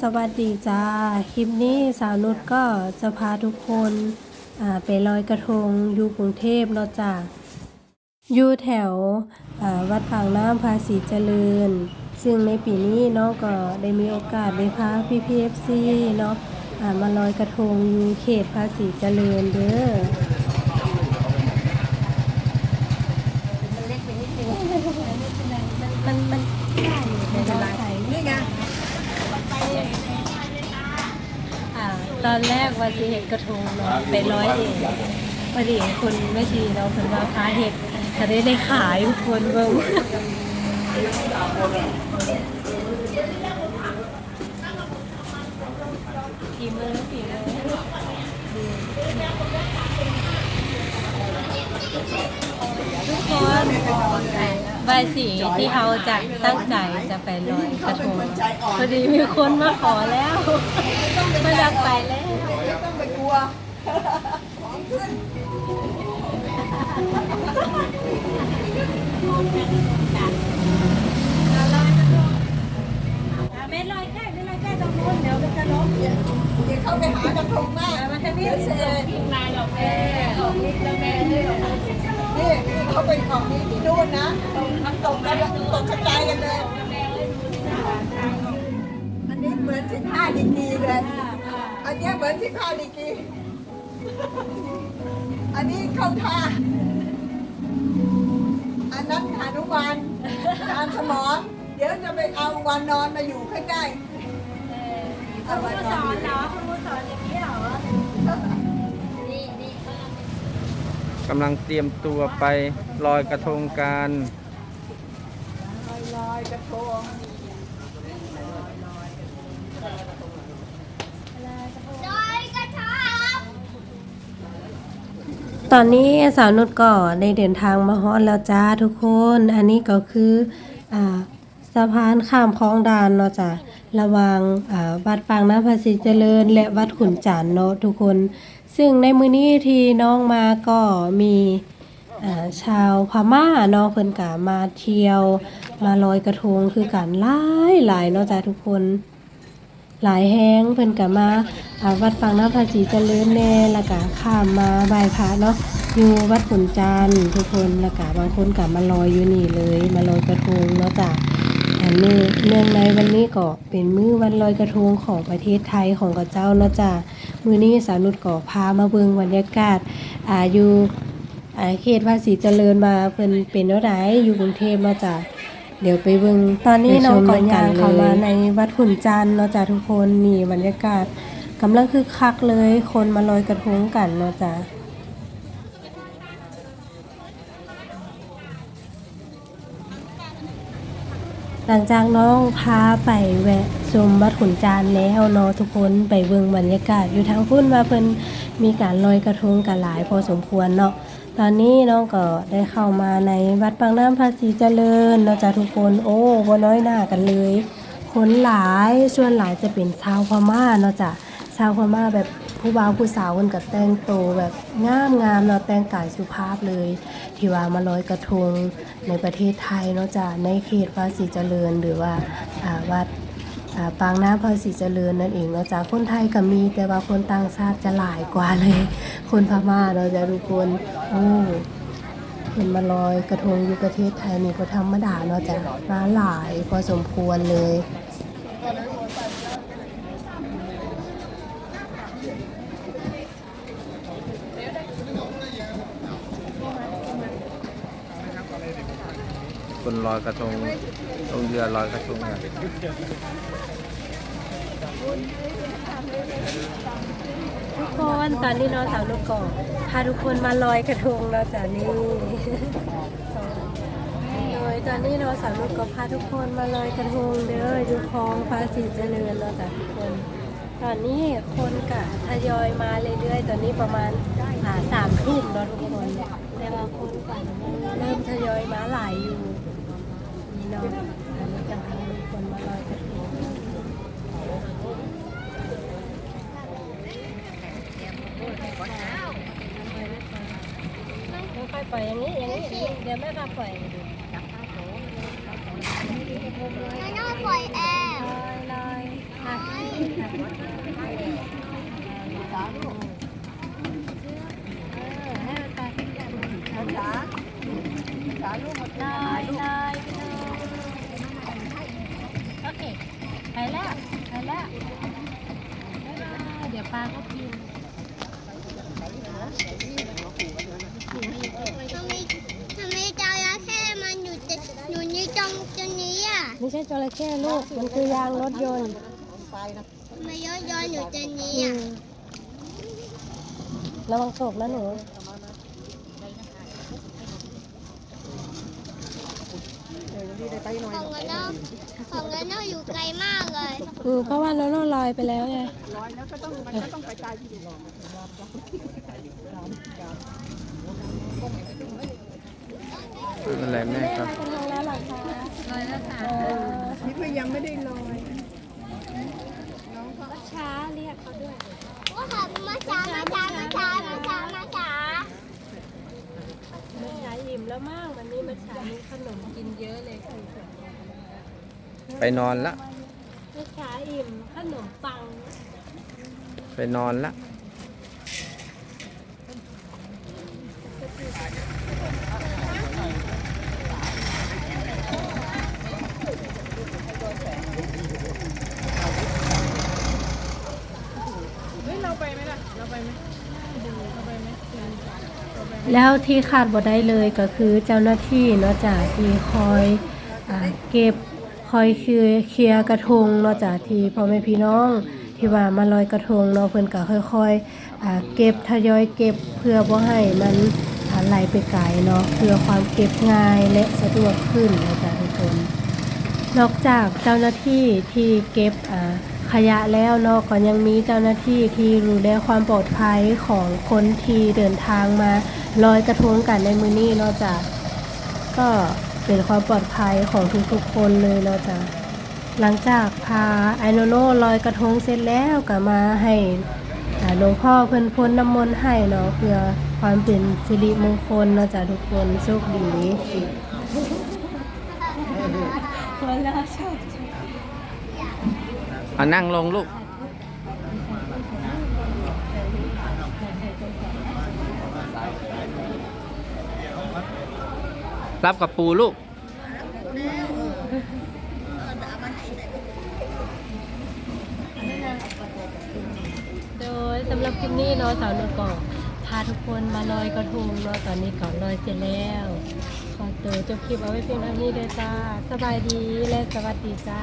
สวัสดีจ้า คลิปนี้สาวนุชก็จะพาทุกคนไปลอยกระทงอยู่กรุงเทพเนาะจ้าอยู่แถววัดปางน้ำภาษีเจริญ ซึ่งในปีนี้น้องก็ได้มีโอกาสได้พาพี่พีเอฟซีเนาะมาลอยกระทงอยู่เขตภาษีเจริญเด้อ มันมันได้อยู่ในเราใส่นี่ไงอ่า ตอนแรกว่าสิเห็ดกระทงเนาะไปร้อยเองพอดีคนไม่ชีเราเพิ่นว่าค้าเห็ดจะได้ได้ขายทุกคนเบิ่งฝีมือฝีมือทุกคน บายสีที่เขาจะตั้งใจจะไปลอยกระทงพอดีมีคนมาขอแล้วไม่อยากไปแล้วต้องไปกลัวไม่ลอยใกล้ไม่ลอยใกล้ตรงนู้นเดี๋ยวมันจะล้มเดี๋ยวเข้าไปหากระทงหน้ามันจะมีเสียงพิงลายดอกแม่นี่เี่เขาไปของนี้ที่นู่นนะมันตกกันตกกระจายกันเลยอันนี้เหมือนสิบห้าดีกีเลยอันเนี้ยเหมือนสิบห้าดีกีอันนี้เข้าท่าอันนั้นหานุมานทานสมอนเดี๋ยวจะไปเอาวันนอนมาอยู่ใกล้ๆเอาวันนอนเหรอคุณครูสอนอย่างนี้เหรอ กำลังเตรียมตัวไปลอยกระทงกันลอยกระทงตอนนี้สาวนุชก็ได้เดินทางมาฮอดแล้วจ้าทุกคน อันนี้ก็คืออ่าสะพานข้ามคลองดานเนาะจ้ะระว่างวัดปางน้ำภาษีเจริญ และวัดขุนจันเนาะทุกคน ซึ่งในมื้อนี้ที่น้องมาก็มีชาวพม่าเนาะเพิ่นก็มาเที่ยว มาลอยกระทงคือกันหลายหลายเนาะจ้ะทุกคน หลายแห้งเพิ่นก็มาวัดปางน้ำภาษีเจริญแน่แล้วก็ข้ามมาไหว้พระเนาะอยู่วัดขุนจันทน์ทุกคนแล้วก็บางคนก็มาลอยอยู่นี่เลย มาลอยกระทงเนาะจ้ะอันนี้เนื่องในวันนี้ก็เป็นมื้อวันลอยกระทงของประเทศไทยของกับเจ้าเนาะจ้ะ มือนี้สาวนุชก็พามาเบิงบรรยากาศอาอยู่เขตภาษีเจริญมาเพิ่นเป็นเท่าใดอยู่กรุงเทพเนาจ้ะเดี๋ยวไปเบิงตอนนี้น้องก่อนยางเข้ามาในวัดขุนจันทน์เนาะจ้ะทุกคนนี่บรรยากาศกำลังคึกคักเลยคนมาลอยกระทงกันเนาะจ้ะหลังจากน้องพาไปแวะ ชมวัดขุนจานแล้วเนาะทุกคนไปเบิ่งบรรยากาศอยู่ทางพุ่นว่าเพิ่นมีการลอยกระทงกันหลายพอสมควรเนาะตอนนี้น้องก็ได้เข้ามาในวัดปางน้ำภาษีเจริญเนาะจ้ะทุกคนโอ้บ่น้อยหน้ากันเลย คนหลายส่วนหลายจะเป็นชาวพม่าเนาะจ้ะชาวพม่าแบบผู้บ่าวผู้สาวคนกับแต่งโตแบบงามงามเนาะแต่งกายสุภาพเลย ที่ว่ามาลอยกระทงในประเทศไทยเนาะจ้ะในเขตภาษีเจริญหรือว่าวัด ปางน้ำภาษีเจริญนั่นเองเนาะจ้ะคนไทยก็มีแต่ว่าคนต่างชาติจะหลายกว่าเลย คนพม่าเนาจะทุกคนโอ้เห็นมาลอยกระทงอยู่ประเทศไทยนี่ก็ธรรมดาเนาะจ้ะมาหลายพอสมควรเลยคนลอยกระทง ลงเรือลอยกระทงกันทุกคนตอนนี้เนาะสาวลูกกอกพาทุกคนมาลอยกระทงแล้วจ้ะนี่โดยตอนนี้เนาสาวลูกก็พาทุกคนมาลอยกระทงเด้ออยู่คลองภาษีเจริญเนาจ้ะทุกคน ตอนนี้คนกะทยอยมาเรื่อยๆตอนนี้ประมาณสามทุ่มเนาะทุกคนแต่ว่าคนกะเริ่มทยอยมาหลายอยู่ นี่เนาะอันนี้จะพาทุกคนมาลอยกระทงค่อยๆปล่อยอย่างนี้อย่างนี้อย่างนี้เดี๋ยวแม่พาปล่อยไม่ต้องปล่อยแอร์ลอยลอยอะ จ๋าลูกจ๋าจ๋าลูกมาถ่ายลูก โอเค ไป แล้วไปแล้วบ๊ายบายเดี๋ยวปลาก็กินทำไมทำไมจระเข้มันอยู่จะอยู่ในจงตรงนี้อะไม่ใช่จระเข้ลูก มันคือยางรถยนต์ไฟนะทำไมย้อนย้อนอยู่ตรงนี้อือะมระวังตกนะหนู เดี๋ยวพี่ได้ไปหน่อย ของเงินเราของเงินเราอยู่ไกลมากเลยอือเพราะว่าน้องๆลอยไปแล้วไงร้อยแล้วก็ต้องมันก็ต้องไปไกลที่ดีอะไรแม่ครับนี่ก็ยังไม่ได้ลอยช้าเรียกเขาด้วยว่าค่ะมาช้ามาช้ามาช้ามาช้ามาช้ามันฉา อิ่มแล้วมากวันนี้มันฉามีขนมกินเยอะเลยไปนอนละมันฉาอิ่มขนมปังไปนอนละ แล้วที่ขาดบ่ได้เลยก็คือเจ้าหน้าที่เนาะจ้ะที่คอยอเก็บคอยคือเคลียร์กระทงเนาะจ้ะที่พ่อแม่พี่น้องที่ว่ามาลอยกระทงเนาะเพิ่นก็ค่อยๆเก็บทยอยเก็บเพื่อบ่ให้มันไหลไปไกลเนาะเพื่อความเก็บง่ายและสะดวกขึ้นเนาะจ้ะทุกคนนอกจากเจ้าหน้าที่ที่เก็บอ่า ขยะแล้วเนาะก็ยังมีเจ้าหน้าที่ที่ดูแลความปลอดภัยของคนที่เดินทางมาลอยกระทงกันในมือนี้เนาะจ้ะก็เป็นความปลอดภัยของทุกๆคนเลยเนาะจ้ะหลังจากพาไอโนโนลอยกระทงเสร็จแล้วก็มาให้หลวงพ่อเพิ่นพ้นน้ำมนต์ให้เนาะเพื่อความเป็นสิริมงคลเนาะจ้ะทุกคนโชคดีคนละชอบ เอานั่งลงลูก รับกับปูลูก โดยสำหรับคลิปนี้เนาะสาวนุก็พาทุกคนมาลอยกระทงเนาะตอนนี้ก็ลอยเสร็จแล้วขอตัวจบคลิปเอาไว้เพียงเท่านี้เลยจ้า สบายดีและสวัสดีจ้า